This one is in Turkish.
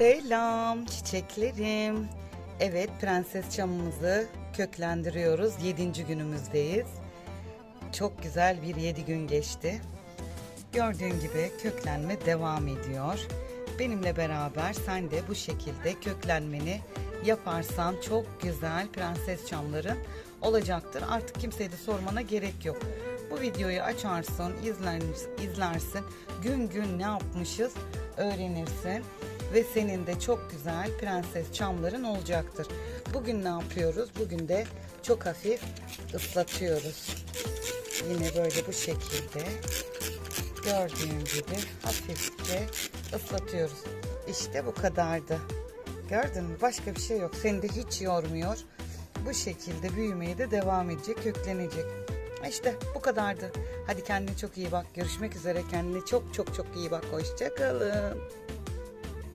Selam çiçeklerim. Evet prenses çamımızı köklendiriyoruz. Yedinci günümüzdeyiz. Çok güzel bir yedi gün geçti. Gördüğün gibi köklenme devam ediyor. Benimle beraber sen de bu şekilde köklenmeni yaparsan çok güzel prenses çamların olacaktır. Artık kimseye de sormana gerek yok. Bu videoyu açarsın, izler, izlersin. Gün gün ne yapmışız öğrenirsin. Ve senin de çok güzel prenses çamların olacaktır. Bugün ne yapıyoruz? Bugün de çok hafif ıslatıyoruz. Yine böyle bu şekilde gördüğün gibi hafifçe ıslatıyoruz. İşte bu kadardı. Gördün mü? Başka bir şey yok. Seni de hiç yormuyor. Bu şekilde büyümeye de devam edecek, köklenecek. İşte bu kadardı. Hadi kendine çok iyi bak. Görüşmek üzere. Kendine çok çok çok iyi bak. Hoşçakalın.